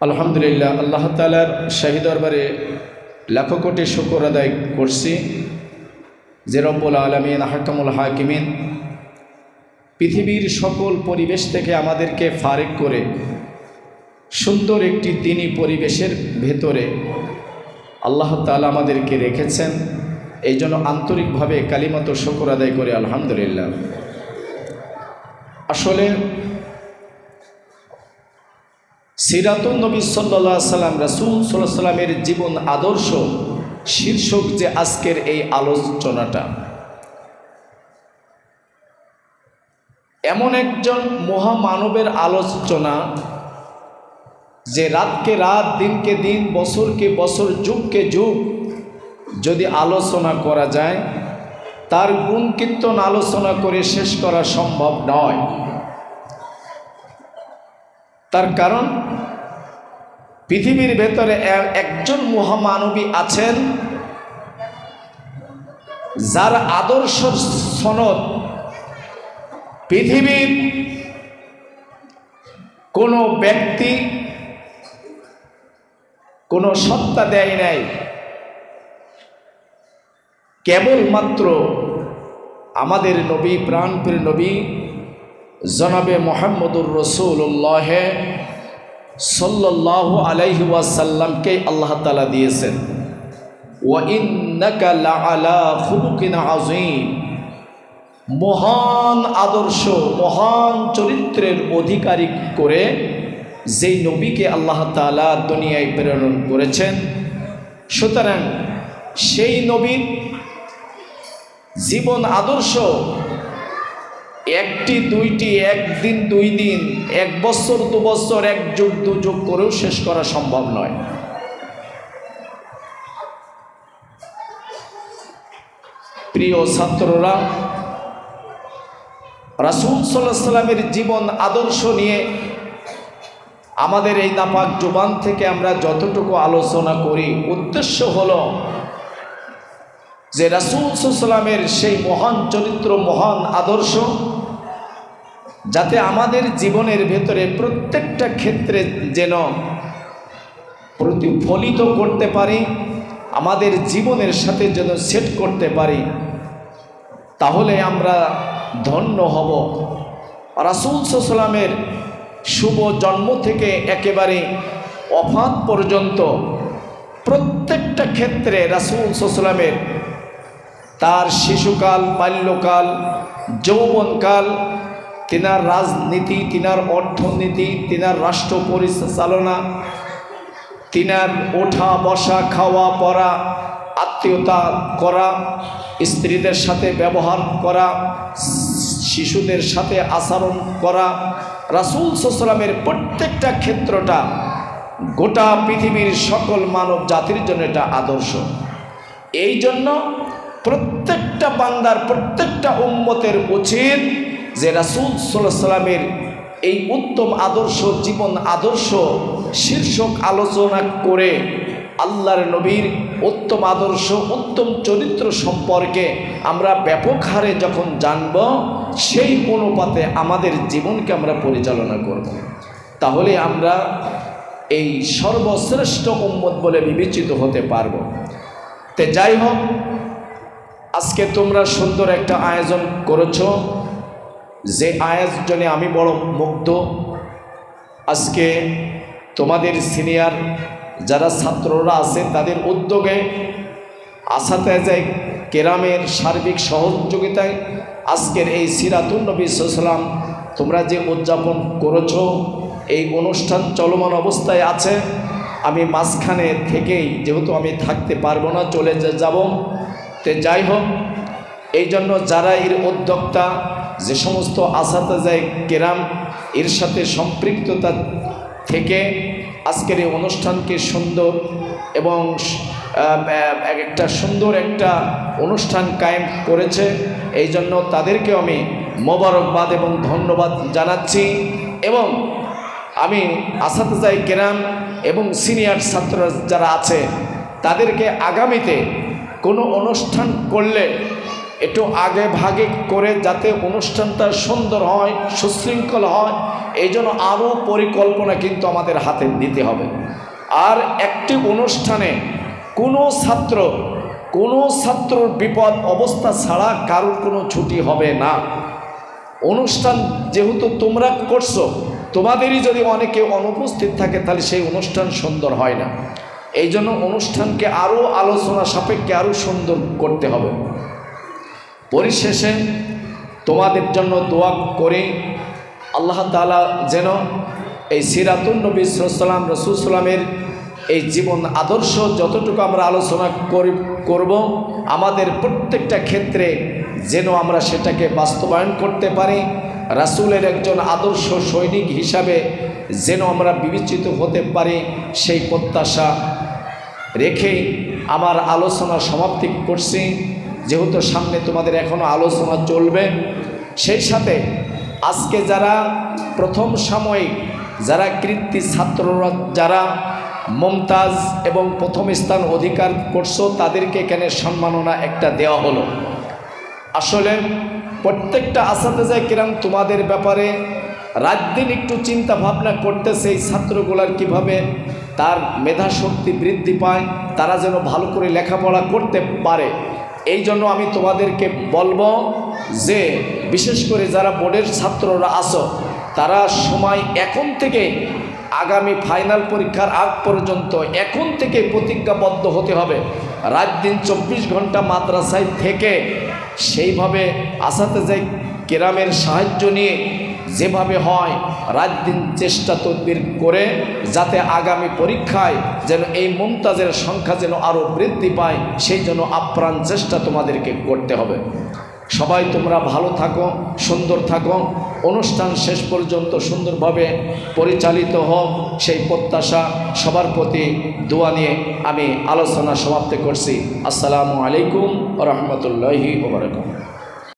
আলহামদুলিল্লাহ, আল্লাহ তালার শাহী দরবারে লাখো কোটি শুকর আদায় করছি। যে রব্বুল আলমিন হাকামুল হাকিমিন, পৃথিবীর সকল পরিবেশ থেকে আমাদেরকে ফারেক করে সুন্দর একটি তিনি পরিবেশের ভেতরে আল্লাহ তালা আমাদেরকে রেখেছেন। এই জন্য আন্তরিকভাবে কালিমতো শুকর আদায় করে, আলহামদুলিল্লাহ। আসলে সিরাতুল নবী সাল্লা সাল্লাম, রাসুল সাল্লাহ সাল্লামের জীবন আদর্শ, শীর্ষক যে আজকের এই আলোচনাটা। এমন একজন মহামানবের আলোচনা যে রাতকে রাত, দিনকে দিন, বছরকে বছর, যুগকে যুগ যদি আলোচনা করা যায়, তার গুণ কীর্তন আলোচনা করে শেষ করা সম্ভব নয়। তার কারণ, পৃথিবীর ভেতরে একজন মহামানবী আছেন যার আদর্শ সনদ পৃথিবীর কোনো ব্যক্তি কোনো সত্তা দেয় নাই। কেবলমাত্র আমাদের নবী, প্রাণপ্রিয় নবী জনাবে মোহাম্মদুর রসুল্লাহ সাল্লাহ আলাইহি ওয়াসাল্লামকে আল্লাহ তালা দিয়েছেন। মহান আদর্শ, মহান চরিত্রের অধিকারী করে যেই নবীকে আল্লাহ তালা দুনিয়ায় প্রেরণ করেছেন, সুতরাং সেই নবীর জীবন আদর্শ একটি, দুইটি, একদিন, দুই দিন, এক বছর, দু বছর, এক যুগ, দু যুগ করেও শেষ করা সম্ভব নয়। প্রিয় ছাত্ররা, রাসুল সাল্লাহ সাল্লামের জীবন আদর্শ নিয়ে আমাদের এই নাপাক জোবান থেকে আমরা যতটুকু আলোচনা করি, উদ্দেশ্য হল যে রাসুল সাল্লামের সেই মহান চরিত্র, মহান আদর্শ যাতে আমাদের জীবনের ভেতরে প্রত্যেকটা ক্ষেত্রে যেন প্রতিফলিত করতে পারি, আমাদের জীবনের সাথে যেন সেট করতে পারি, তাহলে আমরা ধন্য হব। রাসুল সাল্লামের শুভ জন্ম থেকে একেবারে অফাত পর্যন্ত প্রত্যেকটা ক্ষেত্রে রাসুল সাল্লামের তার শিশুকাল, বাল্যকাল, যৌবনকাল তিনার রাজনীতি, তিনার অর্থনীতি, তিনার রাষ্ট্র পরিচালনা, তিনার ওঠা, বসা, খাওয়া, পড়া, আত্মীয়তা করা, স্ত্রীদের সাথে ব্যবহার করা, শিশুদের সাথে আচরণ করা, রাসুল সালামের প্রত্যেকটা ক্ষেত্রটা গোটা পৃথিবীর সকল মানব জাতির জন্য এটা আদর্শ। এই জন্য প্রত্যেকটা বান্দার, প্রত্যেকটা উম্মতের উচিত যে রাসুল সাল্লাহ সাল্লামের এই উত্তম আদর্শ, জীবন আদর্শ শীর্ষক আলোচনা করে আল্লাহর নবীর উত্তম আদর্শ, উত্তম চরিত্র সম্পর্কে আমরা ব্যাপক হারে যখন জানব, সেই অনুপাতে আমাদের জীবনকে আমরা পরিচালনা করব। তাহলে আমরা এই সর্বশ্রেষ্ঠ উম্মত বলে বিবেচিত হতে পারব তে যাই হোক, আজকে তোমরা সুন্দর একটা আয়োজন করেছ যে আয়োজনে আমি বড় মুগ্ধ। আজকে তোমাদের সিনিয়র যারা ছাত্ররা আছে, তাদের উদ্যোগে আসাতে কেরামের সার্বিক সহযোগিতায় আজকের এই সিরাতুল নবী সাল্লাম তোমরা যে উদযাপন করেছ, এই অনুষ্ঠান চলমান অবস্থায় আছে। আমি মাঝখানে থেকেই, যেহেতু আমি থাকতে পারব না, চলে যাব। তে যাই হোক এই জন্য যারা এর উদ্যোক্তা যে সমস্ত আসাতাজায় কেরাম, এর সাথে সম্পৃক্ততা থেকে আজকের এই অনুষ্ঠানকে সুন্দর এবং একটা সুন্দর একটা অনুষ্ঠান কায়েম করেছে। এই জন্য তাদেরকে আমি মোবারকবাদ এবং ধন্যবাদ জানাচ্ছি এবং আমি আসাতাজাই কেরাম এবং সিনিয়র ছাত্র যারা আছে, তাদেরকে আগামীতে কোনো অনুষ্ঠান করলে একটু আগে ভাগে করে যাতে অনুষ্ঠানটা সুন্দর হয়, সুশৃঙ্খল হয় এই জন্য আরও পরিকল্পনা কিন্তু আমাদের হাতে নিতে হবে। আর একটি অনুষ্ঠানে কোনো ছাত্র, কোনো ছাত্রর বিপদ অবস্থা ছাড়া কারোর কোনো ছুটি হবে না। অনুষ্ঠান যেহেতু তোমরা করছ, তোমাদেরই যদি অনেকে অনুপস্থিত থাকে, তাহলে সেই অনুষ্ঠান সুন্দর হয় না। এই জন্য অনুষ্ঠানকে আরও আলোচনা সাপেক্ষে আরও সুন্দর করতে হবে। পরিশেষে তোমাদের জন্য দোয়া করে আল্লাহ তালা যেন এই সিরাতুল নবী সাল্লাম রসুলামের এই জীবন আদর্শ যতটুকু আমরা আলোচনা করি, করব, আমাদের প্রত্যেকটা ক্ষেত্রে যেন আমরা সেটাকে বাস্তবায়ন করতে পারি, রাসুলের একজন আদর্শ সৈনিক হিসাবে যেন আমরা বিবেচিত হতে পারি, সেই প্রত্যাশা রেখে আমার আলোচনা সমাপ্তি করছি। যেহেতু সামনে তোমাদের এখনও আলোচনা চলবে, সেই সাথে আজকে যারা প্রথম সাময়িক, যারা কৃত্তি ছাত্ররা, যারা মমতাজ এবং প্রথম স্থান অধিকার করছ, তাদেরকে এখানে সম্মাননা একটা দেওয়া হলো? আসলে প্রত্যেকটা আসাতে যায় কিরাম তোমাদের ব্যাপারে রাত দিন একটু চিন্তা ভাবনা করতেছে এই ছাত্রগুলার কীভাবে তার মেধা শক্তি বৃদ্ধি পায়, তারা যেন ভালো করে লেখাপড়া করতে পারে। এই জন্য আমি তোমাদেরকে বলব যে, বিশেষ করে যারা বোর্ডের ছাত্ররা আসো তারা সময় এখন থেকে আগামী ফাইনাল পরীক্ষার আগ পর্যন্ত এখন থেকে প্রতিজ্ঞাবদ্ধ হতে হবে। রাত দিন চব্বিশ ঘণ্টা মাদ্রাসায় থেকে সেইভাবে আসাতে যাই, কেরামের সাহায্য নিয়ে যেভাবে হয়, রাত দিন চেষ্টা তদবির করে যাতে আগামী পরীক্ষায় যেন এই মমতাজের সংখ্যা যেন আরও বৃদ্ধি পায়, সেই জন্য আপ্রাণ চেষ্টা তোমাদেরকে করতে হবে। সবাই তোমরা ভালো থাকো, সুন্দর থাকো, অনুষ্ঠান শেষ পর্যন্ত সুন্দরভাবে পরিচালিত হোক, সেই প্রত্যাশা সবার প্রতি দোয়া নিয়ে আমি আলোচনা সমাপ্ত করছি। আসসালামু আলাইকুম রহমতুল্লাহি ওবরাকাতুহু